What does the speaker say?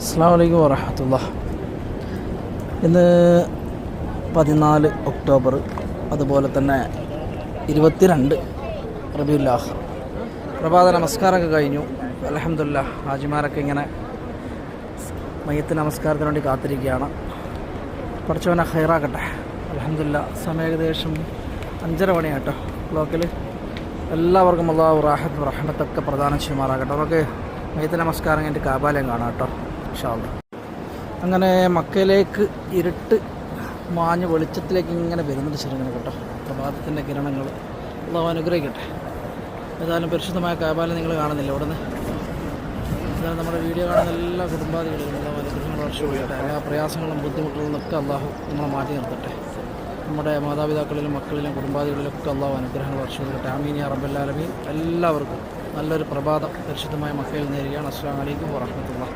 അസ്സാം വലൈക്കും വറഹമത്തുള്ള ഇന്ന് പതിനാല് ഒക്ടോബർ അതുപോലെ തന്നെ ഇരുപത്തിരണ്ട് റബിയുല്ലാഹ് പ്രഭാത നമസ്കാരമൊക്കെ കഴിഞ്ഞു. അലഹമില്ല ഹാജിമാരൊക്കെ ഇങ്ങനെ മയ്യത്ത് നമസ്കാരത്തിന് വേണ്ടി കാത്തിരിക്കുകയാണ്. പഠിച്ചവനെ ഹൈറാക്കട്ടെ അലഹമില്ല സമയം ഏകദേശം അഞ്ചര മണിയാട്ടോ. ബ്ലോക്കിൽ എല്ലാവർക്കും അള്ളാഹു റാഹത്ത് റഹമത്തൊക്കെ പ്രധാനം ചെയ്യുമാറാകട്ടെ. അവർക്ക് മയ്യത്ത് നമസ്കാരം കഴിഞ്ഞിട്ട് കാബാലയം കാണാം കേട്ടോ. ഇൻഷാല്ല അങ്ങനെ മക്കയിലേക്ക് ഇരുട്ട് മാഞ്ഞ് വെളിച്ചത്തിലേക്ക് ഇങ്ങനെ വരുന്നുണ്ട് ശരിയാണ് കേട്ടോ. പ്രഭാതത്തിന്റെ കിരണങ്ങൾ അള്ളാഹു അനുഗ്രഹിക്കട്ടെ. ഏതായാലും പരിശുദ്ധമായ കാബാലം നിങ്ങൾ കാണുന്നില്ല ഇവിടുന്ന്. എന്നാൽ നമ്മുടെ വീഡിയോ കാണുന്ന എല്ലാ കുടുംബാദികളും എല്ലാ അനുഗ്രഹങ്ങളും വർഷമില്ലട്ടെ എല്ലാ പ്രയാസങ്ങളും ബുദ്ധിമുട്ടുകളും ഒക്കെ അള്ളാഹു നമ്മളെ മാറ്റി നിർത്തട്ടെ. നമ്മുടെ മാതാപിതാക്കളിലും മക്കളിലും കുടുംബാദികളിലൊക്കെ അള്ളാഹു അനുഗ്രഹങ്ങൾ വർഷമില്ലട്ടെ ആമീനിയ റബ്ബല്ലാലമീൻ എല്ലാവർക്കും നല്ലൊരു പ്രഭാതം പരിശുദ്ധമായ മക്കയിൽ നേരുകയാണ്. അസ്സാം വലൈക്കും വാഹമത്തുള്ള